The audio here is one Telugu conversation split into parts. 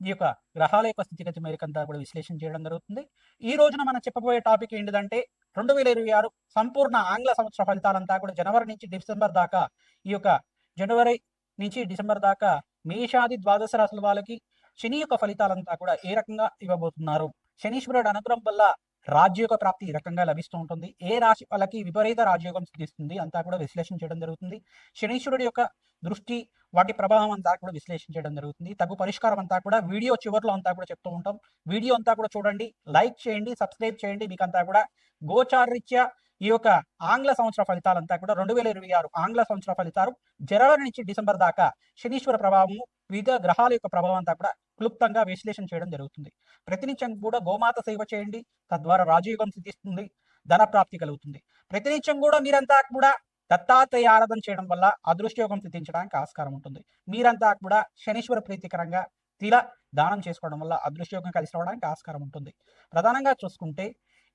ఈ యొక్క గ్రహాల యొక్క స్థితిగతి మేరకంతా కూడా విశ్లేషణ చేయడం జరుగుతుంది. ఈ రోజున మనం చెప్పబోయే టాపిక్ ఏంటిదంటే రెండు వేల ఇరవై ఆరు సంపూర్ణ ఆంగ్ల సంవత్సర ఫలితాలంతా కూడా జనవరి నుంచి డిసెంబర్ దాకా ఈ యొక్క జనవరి నుంచి డిసెంబర్ దాకా మేషాది ద్వాదశ రాశుల వాళ్ళకి శని యొక్క ఫలితాలంతా కూడా ఏ రకంగా ఇవ్వబోతున్నారు? శనీశ్వరుడు అనుగ్రహం వల్ల రాజ్యోగ ప్రాప్తి ఈ రకంగా లభిస్తూ ఉంటుంది. ఏ రాశి వాళ్ళకి విపరీత రాజయోగం సిద్ధిస్తుంది అంతా కూడా విశ్లేషణ చేయడం జరుగుతుంది. శనీశ్వరుడి యొక్క దృష్టి వాటి ప్రభావం అంతా కూడా విశ్లేషణ చేయడం జరుగుతుంది. తగు పరిష్కారం అంతా కూడా వీడియో చివరిలో అంతా కూడా చెప్తూ ఉంటాం. వీడియో అంతా కూడా చూడండి లైక్ చేయండి సబ్స్క్రైబ్ చేయండి. మీకు అంతా కూడా గోచారరీత్యా ఈ యొక్క ఆంగ్ల సంవత్సర ఫలితాలంతా కూడా రెండు వేల ఇరవై ఆరు ఆంగ్ల సంవత్సర ఫలితాలు జనవరి నుంచి డిసెంబర్ దాకా శనీశ్వర ప్రభావము వివిధ గ్రహాల యొక్క ప్రభావం అంతా కూడా క్లుప్తంగా విశ్లేషణ చేయడం జరుగుతుంది. ప్రతినిత్యం కూడా గోమాత సేవ చేయండి తద్వారా రాజయోగం సిద్ధిస్తుంది ధన ప్రాప్తి కలుగుతుంది. ప్రతినిత్యం కూడా మీరంతా కూడా దత్తాత్రేయ ఆరాధన చేయడం వల్ల అదృష్టయోగం సిద్ధించడానికి ఆస్కారం ఉంటుంది. మీరంతా కూడా శనీశ్వర ప్రీతికరంగా తిల దానం చేసుకోవడం వల్ల అదృష్టయోగం కలిసి రావడానికి ఆస్కారం ఉంటుంది. ప్రధానంగా చూసుకుంటే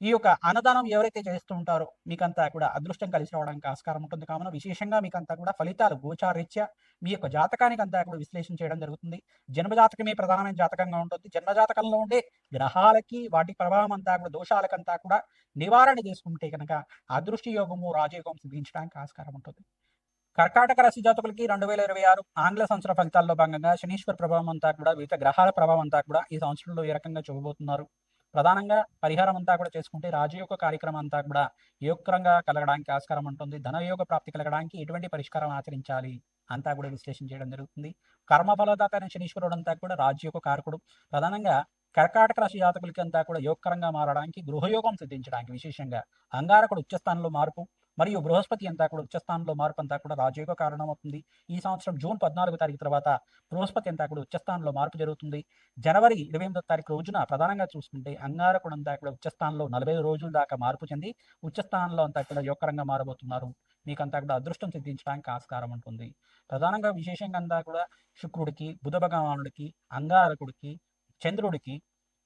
ఈ యొక్క అన్నదానం ఎవరైతే చేస్తూ ఉంటారో మీకంతా కూడా అదృష్టం కలిసి రావడానికి ఆస్కారం ఉంటుంది. కావున విశేషంగా మీకంతా కూడా ఫలితాలు గోచారీత్యా మీ యొక్క జాతకానికి అంతా కూడా విశ్లేషణ చేయడం జరుగుతుంది. జన్మజాతకమే ప్రధానమైన జాతకంగా ఉంటుంది. జన్మజాతకంలో ఉండే గ్రహాలకి వాటి ప్రభావం అంతా కూడా దోషాలకంతా కూడా నివారణ చేసుకుంటే కనుక అదృష్టి యోగము రాజయోగం సిద్ధించడానికి ఆస్కారం ఉంటుంది. కర్కాటక రాశి జాతకులకి రెండు వేల ఇరవై ఆరు ఆంగ్ల సంవత్సర ఫలితాల్లో భాగంగా శనీశ్వర ప్రభావం అంతా కూడా వివిధ గ్రహాల ప్రభావం అంతా కూడా ఈ సంవత్సరంలో ఏ రకంగా చూపబోతున్నారు? ప్రధానంగా పరిహారం అంతా కూడా చేసుకుంటే రాజయోగ కార్యక్రమం అంతా కూడా యోగకరంగా కలగడానికి ఆస్కారం ఉంటుంది. ధనయోగ ప్రాప్తి కలగడానికి ఎటువంటి పరిష్కారం ఆచరించాలి అంతా కూడా విశ్లేషణ చేయడం జరుగుతుంది. కర్మఫలదాత అయిన శనీశ్వరుడు అంతా కూడా రాజయోగ కారకుడు. ప్రధానంగా కర్కాటక రాశి జాతకులకి అంతా కూడా యోగకరంగా మారడానికి గృహయోగం సిద్ధించడానికి విశేషంగా అంగారకుడు ఉచ్చస్థానంలో మార్పు. మరియు బృహస్పతి అంతా కూడా ఉచ్చస్థానంలో మార్పు అంతా కూడా రాజయోగ కారణమవుతుంది ఈ సంవత్సరం జూన్ పద్నాలుగు తారీఖు తర్వాత బృహస్పతి అంతా కూడా ఉచ్చస్థానంలో మార్పు జరుగుతుంది. జనవరి ఇరవై ఎనిమిదో తారీఖు రోజున ప్రధానంగా చూసుకుంటే అంగారకుడు అంతా కూడా ఉచ్చస్థానంలో నలభై రోజుల దాకా మార్పు చెంది ఉచ్చస్థానంలో అంతా కూడా యోగకరంగా మారబోతున్నారు. మీకంతా కూడా అదృష్టం సిద్ధించడానికి ఆస్కారం ఉంటుంది. ప్రధానంగా విశేషంగా అంతా కూడా శుక్రుడికి బుధ భగవానుడికి అంగారకుడికి చంద్రుడికి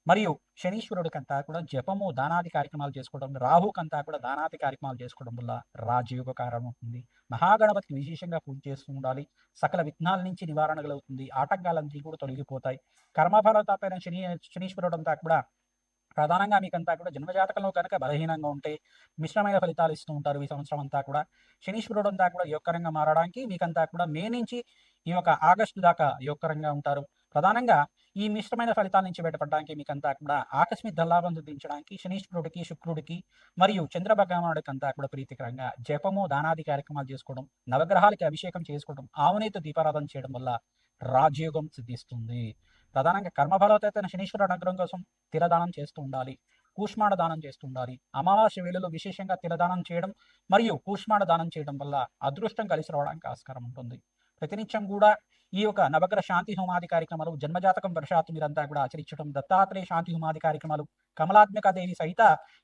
మరియు శనీశ్వరుడికంతా కూడా జపము దానాది కార్యక్రమాలు చేసుకోవడం రాహుకంతా కూడా దానాది కార్యక్రమాలు చేసుకోవడం వల్ల రాజయోగ కారణం అవుతుంది. మహాగణపతికి విశేషంగా పూజ చేస్తూ ఉండాలి. సకల విఘ్నాల నుంచి నివారణ కలుగుతుంది ఆటంకాలన్నీ కూడా తొలగిపోతాయి. కర్మఫలతాపైన శని శనీశ్వరుడు అంతా కూడా ప్రధానంగా మీకంతా కూడా జన్మజాతకంలో కనుక బలహీనంగా ఉంటే మిశ్రమైన ఫలితాలు ఇస్తూ ఉంటారు ఈ సంవత్సరం అంతా కూడా. శనీశ్వరుడు అంతా కూడా యోగకరంగా మారడానికి మీకంతా కూడా మే నుంచి ఈ యొక్క ఆగస్టు దాకా యోగకరంగా ఉంటారు. ప్రధానంగా ఈ మిశ్రమైన ఫలితాల నుంచి బయటపడడానికి మీకంతా కూడా ఆకస్మిక ధల్లాభం సిద్ధించడానికి శనీశ్వరుడికి శుక్రుడికి మరియు చంద్రభగవానుడికి అంతా కూడా ప్రీతికరంగా జపము దానాది కార్యక్రమాలు చేసుకోవడం నవగ్రహాలకి అభిషేకం చేసుకోవడం ఆవునేత దీపారాధన చేయడం వల్ల రాజయోగం సిద్ధిస్తుంది. ప్రధానంగా కర్మఫలతైన శనీశ్వరుడు అనుగ్రహం కోసం తిరదానం చేస్తూ ఉండాలి. కూష్మాణ దానం చేస్తూ ఉండాలి. అమావాస్య వేళలో విశేషంగా తిలదానం చేయడం మరియు కూష్మాణ దానం చేయడం వల్ల అదృష్టం కలిసి రావడానికి ఆస్కారం ఉంటుంది. ప్రతినిత్యం కూడా ఈ యొక్క నవగ్రహ శాంతి హోమాది కార్యక్రమాలు జన్మజాతకం వర్షాత్తు మీరంతా కూడా ఆచరించడం దత్తాత్రేయ శాంతి హోమాది కార్యక్రమాలు కమలాత్మక దేవి సహిత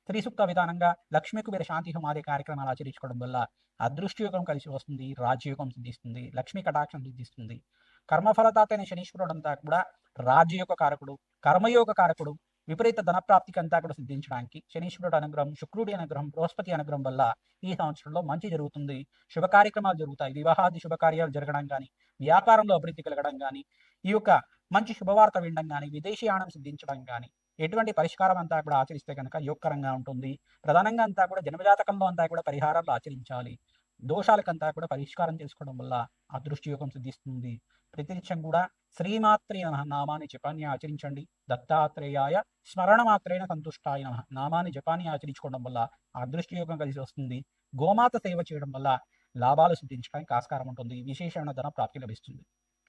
త్రిసూక్త విధానంగా లక్ష్మీకు మీరు శాంతి హోమాది కార్యక్రమాలు ఆచరించుకోవడం వల్ల అదృష్టయోగం కలిసి వస్తుంది రాజయోగం సిద్ధిస్తుంది లక్ష్మీ కటాక్షం సిద్ధిస్తుంది. కర్మఫలదాతైన శనీశ్వరుడు అంతా కూడా రాజయోగ కారకుడు కర్మయోగ కారకుడు విపరీత ధనప్రాప్తికి అంతా కూడా సిద్ధించడానికి శనీశ్వరుడు అనుగ్రహం శుక్రుడి అనుగ్రహం బృహస్పతి అనుగ్రహం వల్ల ఈ సంవత్సరంలో మంచి జరుగుతుంది. శుభ కార్యక్రమాలు జరుగుతాయి. వివాహాది శుభకార్యాలు జరగడం కానీ వ్యాపారంలో అభివృద్ధి కలగడం కానీ ఈ యొక్క మంచి శుభవార్త వినడం కానీ విదేశీయానం సిద్ధించడం కానీ ఎటువంటి పరిష్కారం అంతా కూడా ఆచరిస్తే కనుక యోగకరంగా ఉంటుంది. ప్రధానంగా అంతా కూడా జన్మజాతకంలో అంతా కూడా పరిహారాలు ఆచరించాలి. దోషాలకంతా కూడా పరిష్కారం చేసుకోవడం వల్ల అదృష్టయోగం సిద్ధిస్తుంది. ప్రతినిత్యం కూడా శ్రీమాత్రే నమ. నామాన్ని జపాన్ని ఆచరించండి. దత్తాత్రేయాయ స్మరణ మాత్రేన సంతుష్టాయ నమ. నామాన్ని జపాన్ని ఆచరించుకోవడం వల్ల అదృష్టయోగం కలిసి వస్తుంది. గోమాత సేవ చేయడం వల్ల లాభాలు సిద్ధించడానికి ఆస్కారం ఉంటుంది. విశేషమైన ధన ప్రాప్తి లభిస్తుంది.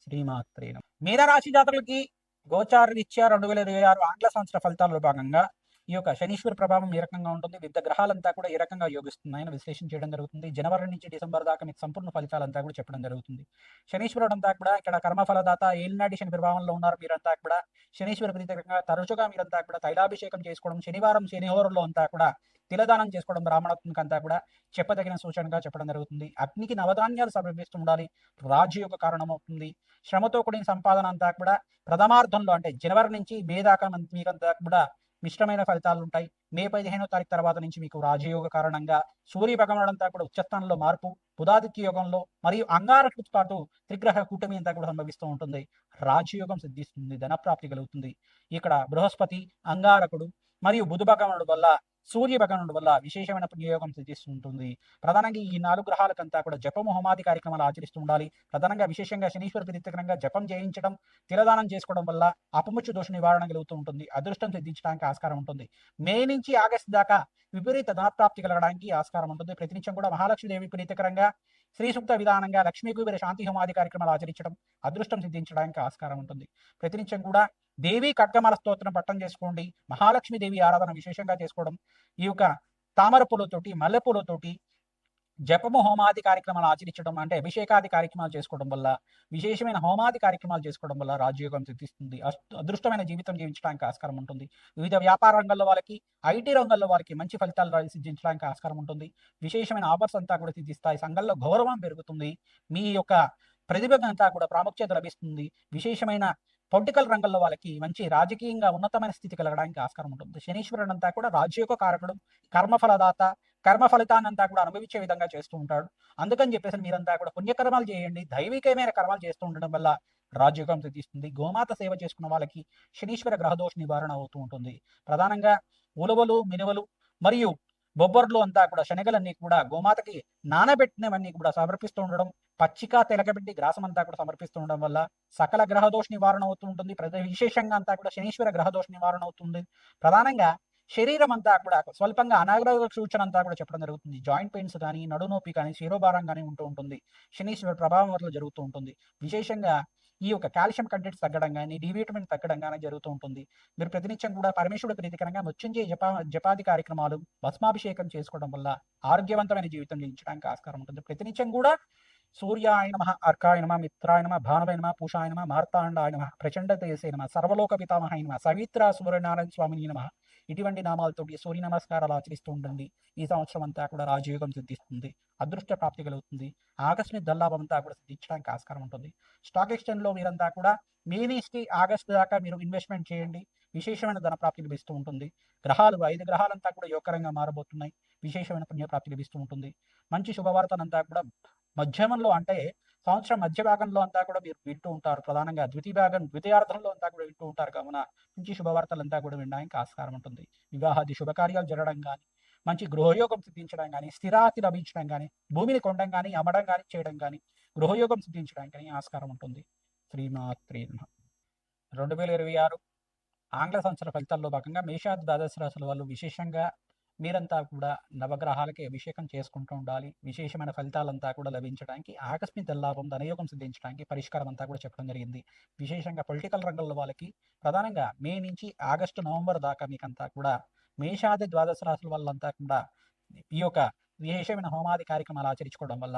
శ్రీమాత్రేణ మీనరాశి జాతకులకి గోచార రీత్యా రెండు వేల ఇరవై ఆరు ఆంగ్ల సంవత్సర ఫలితాలలో భాగంగా ఈ యొక్క శనీశ్వర ప్రభావం ఏ రకంగా ఉంటుంది? వివిధ గ్రహాలంతా కూడా ఏ రకంగా యోగిస్తున్నాయని విశ్లేషణ చేయడం జరుగుతుంది. జనవరి నుంచి డిసెంబర్ దాకా మీకు సంపూర్ణ ఫలితాలంతా కూడా చెప్పడం జరుగుతుంది. శనీశ్వరుడు అంతా కూడా ఇక్కడ కర్మఫలదాత ఏలినాటి శని ప్రభావంలో ఉన్నారు మీరంతా కూడా. శనీశ్వర ప్రతికంగా తరచుగా మీరంతా కూడా తైలాభిషేకం చేసుకోవడం శనివారం శనిహోరంలో అంతా కూడా తిలదానం చేసుకోవడం బ్రాహ్మణత్వానికి అంతా కూడా చెప్పదగిన సూచనగా చెప్పడం జరుగుతుంది. అగ్నికి నవధాన్యాలు సమర్పిస్తూ ఉండాలి. రాజు యొక్క కారణం అవుతుంది. శ్రమతో కూడిన సంపాదన అంతా కూడా ప్రథమార్థంలో అంటే జనవరి నుంచి మే దాకా మీకంతా కూడా మిశ్రమైన ఫలితాలు ఉంటాయి మే పదిహేనో తారీఖు తర్వాత నుంచి మీకు రాజయోగ కారణంగా సూర్య భగవానుడు అంతా కూడా ఉచ్చస్థానంలో మార్పు బుధాదిత్య యోగంలో మరియు అంగారకుడితో పాటు త్రిగ్రహ కూటమి అంతా కూడా సంభవిస్తూ ఉంటుంది. రాజయోగం సిద్ధిస్తుంది ధనప్రాప్తి కలుగుతుంది. ఇక్కడ బృహస్పతి అంగారకుడు మరియు బుధ భగవానుడు వల్ల సూర్య భగవానుడు వల్ల విశేషమైన పుణ్యయోగం సిద్ధిస్తూ ఉంటుంది ప్రధానంగా ఈ నాలుగు గ్రహాలకంతా కూడా జపము హోమాది కార్యక్రమాలు ఆచరిస్తూ ఉండాలి. ప్రధానంగా విశేషంగా శనీశ్వర ప్రీతికరంగా జపం చేయించడం తిలదానం చేసుకోవడం వల్ల అపముచ్చు దోష నివారణ కలుగుతూ ఉంటుంది. అదృష్టం సిద్ధించడానికి ఆస్కారం ఉంటుంది. మే నుంచి ఆగస్టు దాకా విపరీత ధనప్రాప్తి కలగడానికి ఆస్కారం ఉంటుంది. ప్రతినిత్యం కూడా మహాలక్ష్మీదేవి ప్రీతికరంగా శ్రీ సూక్త విధానంగా లక్ష్మీ కుబేర శాంతి హోమాది కార్యక్రమాలు ఆచరించడం అదృష్టం సిద్ధించడానికి ఆస్కారం ఉంటుంది. ప్రతినిత్యం కూడా దేవి ఖడ్గమాల స్తోత్రం పట్టం చేసుకోండి. మహాలక్ష్మి దేవి ఆరాధన విశేషంగా చేసుకోవడం. ఈ యొక్క తామర పూలతోటి మల్లె పూలతోటి జపము హోమాది కార్యక్రమాలు ఆచరించడం అంటే అభిషేకాది కార్యక్రమాలు చేసుకోవడం వల్ల విశేషమైన హోమాది కార్యక్రమాలు చేసుకోవడం వల్ల రాజయోగం సిద్ధిస్తుంది. అదృష్టమైన జీవితం జీవించడానికి ఆస్కారం ఉంటుంది. వివిధ వ్యాపార రంగంలో వాళ్ళకి ఐటీ రంగంలో వారికి మంచి ఫలితాలు సిద్ధించడానికి ఆస్కారం ఉంటుంది. విశేషమైన ఆఫర్స్ అంతా కూడా సిద్ధిస్తాయి. సంఘంలో గౌరవం పెరుగుతుంది. మీ యొక్క ప్రతిభ అంతా కూడా ప్రాముఖ్యత లభిస్తుంది. విశేషమైన పొలిటికల్ రంగంలో వాళ్ళకి మంచి రాజకీయంగా ఉన్నతమైన స్థితి కలగడానికి ఆస్కారం ఉంటుంది. శనీశ్వరుడు అంతా కూడా రాజ్యోగ కారకుడు కర్మఫలదాత కర్మ ఫలితాన్ని అంతా కూడా అనుభవించే విధంగా చేస్తూ ఉంటాడు. అందుకని చెప్పేసి మీరంతా కూడా పుణ్యకర్మాలు చేయండి దైవికమైన కర్మాలు చేస్తూ ఉండడం వల్ల రాజ్యోగం సిద్ధిస్తుంది. గోమాత సేవ చేసుకున్న వాళ్ళకి శనీశ్వర గ్రహదోష నివారణ అవుతూ ఉంటుంది. ప్రధానంగా ఉలవలు మినువలు మరియు బొబ్బర్లు అంతా కూడా శనగలన్నీ కూడా గోమాతకి నానబెట్టినవన్నీ కూడా సమర్పిస్తూ ఉండడం పచ్చిక తెలకబెట్టి గ్రాసం అంతా కూడా సమర్పిస్తూ ఉండడం వల్ల సకల గ్రహదోష నివారణ అవుతూ ఉంటుంది. ప్రజ విశేషంగా అంతా కూడా శనీశ్వర గ్రహదోష నివారణ అవుతుంది ప్రధానంగా శరీరం అంతా కూడా స్వల్పంగా అనారోగ్య సూచన అంతా కూడా చెప్పడం జరుగుతుంది. జాయింట్ పెయిన్స్ కానీ నడునొప్పి కానీ శిరోభారం కానీ ఉంటూ ఉంటుంది. శనీశ్వర ప్రభావం వల్ల జరుగుతూ ఉంటుంది. విశేషంగా ఈ యొక్క కాల్షియం కంటెంట్స్ తగ్గడం కానీ డి విటమిన్ తగ్గడం కానీ జరుగుతూ ఉంటుంది. మీరు ప్రతినిత్యం కూడా పరమేశ్వరుడు ప్రీతికరంగా మృత్యుంజయ జపా జపాది కార్యక్రమాలు భస్మాభిషేకం చేసుకోవడం వల్ల ఆరోగ్యవంతమైన జీవితం జీవించడానికి ఆస్కారం ఉంటుంది. ప్రతినిత్యం కూడా సూర్యాయ నమ అర్కాయ నమ మిత్రాయ నమ భానవయ నమ పూషాయ నమ మార్తాండాయ నమ ప్రచండ దేశే నమ సర్వలోక పితామహాయ నమ సవిత్ర సూర్యనారాయణ స్వామిని నమ ఇటువంటి నామాలతోటి సూర్య నమస్కారాలు ఆచరిస్తూ ఉండండి. ఈ సంవత్సరం అంతా కూడా రాజయోగం సిద్ధిస్తుంది. అదృష్ట ప్రాప్తి కలుగుతుంది. ఆకస్మిక దల్లాభం అంతా కూడా సిద్ధించడానికి ఆస్కారం ఉంటుంది. స్టాక్ ఎక్స్చేంజ్లో మీరంతా కూడా మే నుంచి ఆగస్టు దాకా మీరు ఇన్వెస్ట్మెంట్ చేయండి. విశేషమైన ధన ప్రాప్తి లభిస్తూ ఉంటుంది. గ్రహాలు ఐదు గ్రహాలంతా కూడా యోగకరంగా మారబోతున్నాయి. విశేషమైన పుణ్యప్రాప్తి లభిస్తూ ఉంటుంది. మంచి శుభవార్తనంతా కూడా మధ్యమంలో అంటే సంవత్సరం మధ్య భాగంలో అంతా కూడా మీరు వింటూ ఉంటారు. ప్రధానంగా ద్వితీయ భాగం ద్వితీయార్థంలో అంతా కూడా వింటూ ఉంటారు. కావున మంచి శుభవార్తలంతా కూడా వినడానికి ఆస్కారం ఉంటుంది. వివాహాది శుభకార్యాలు జరగడం కానీ మంచి గృహయోగం సిద్ధించడం కానీ స్థిరాతి లభించడం కానీ భూమిని కొనడం కానీ అమ్మడం కానీ చేయడం కానీ గృహయోగం సిద్ధించడానికి కానీ ఆస్కారం ఉంటుంది. శ్రీమాత్రి రెండు వేల ఇరవై ఆరు ఆంగ్ల సంవత్సర ఫలితాల్లో భాగంగా మేషాది ద్వాదశ రాశుల వాళ్ళు విశేషంగా మీరంతా కూడా నవగ్రహాలకి అభిషేకం చేసుకుంటూ ఉండాలి. విశేషమైన ఫలితాలంతా కూడా లభించడానికి ఆకస్మిక లాభం ధనయోగం సిద్ధించడానికి పరిష్కారం అంతా కూడా చెప్పడం జరిగింది. విశేషంగా పొలిటికల్ రంగంలో వాళ్ళకి ప్రధానంగా మే నుంచి ఆగస్టు నవంబర్ దాకా మీకంతా కూడా మేషాది ద్వాదశ రాశుల వాళ్ళంతా కూడా ఈ యొక్క విశేషమైన హోమాది కార్యక్రమాలు ఆచరించుకోవడం వల్ల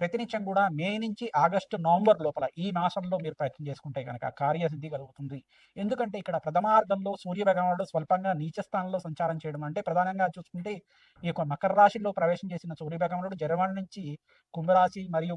ప్రతినిత్యం కూడా మే నుంచి ఆగస్టు నవంబర్ లోపల ఈ మాసంలో మీరు ప్రయత్నం చేసుకుంటే కనుక కార్యసిద్ధి కలుగుతుంది. ఎందుకంటే ఇక్కడ ప్రథమార్థంలో సూర్య భగవానుడు స్వల్పంగా నీచ స్థానంలో సంచారం చేయడం అంటే ప్రధానంగా చూసుకుంటే ఈ యొక్క మకర రాశిలో ప్రవేశం చేసిన సూర్య భగవానుడు జరవాణి నుంచి కుంభరాశి మరియు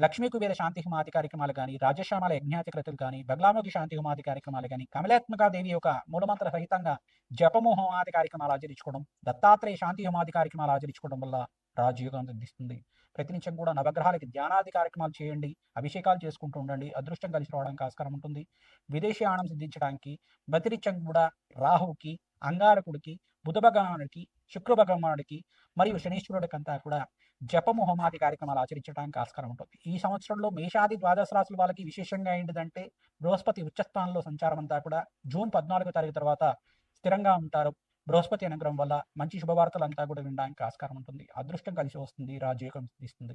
లక్ష్మీ కుబేర శాంతి హోమాది కార్యక్రమాలు కానీ రాజశ్యామల యజ్ఞాతి క్రతులు కానీ బగ్లాముఖి శాంతి హోమాది కార్యక్రమాలు కానీ కమలాత్మక దేవి యొక్క మూలమంత్ర సహితంగా జపము హోమాది కార్యక్రమాలు ఆచరించుకోవడం దత్తాత్రేయ శాంతి హోమాది కార్యక్రమాలు ఆచరించుకోవడం వల్ల రాజయోగం అందిస్తుంది. ప్రతినిత్యం కూడా నవగ్రహాలకి ధ్యానాది కార్యక్రమాలు చేయండి అభిషేకాలు చేసుకుంటూ ఉండండి అదృష్టం కలిసి రావడానికి ఆస్కారం ఉంటుంది. విదేశీ ఆనం సిద్ధించడానికి ప్రతినిత్యం కూడా రాహుకి అంగారకుడికి బుధ భగవానుడికి శుక్ర భగవానుడికి మరియు శనీశ్వరుడికంతా కూడా జపము హోమాది కార్యక్రమాలు ఆచరించడానికి ఆస్కారం ఉంటుంది. ఈ సంవత్సరంలో మేషాది ద్వాదశ రాసుల వాళ్ళకి విశేషంగా ఏంటిదంటే బృహస్పతి ఉచ్చస్థానంలో సంచారం అంతా కూడా జూన్ పద్నాలుగో తారీఖు తర్వాత స్థిరంగా ఉంటారు. బృహస్పతి అనుగ్రహం వల్ల మంచి శుభవార్తలు అంతా కూడా వినడానికి ఆస్కారం ఉంటుంది. అదృష్టం కలిసి వస్తుంది. రాజయోగం ఇస్తుంది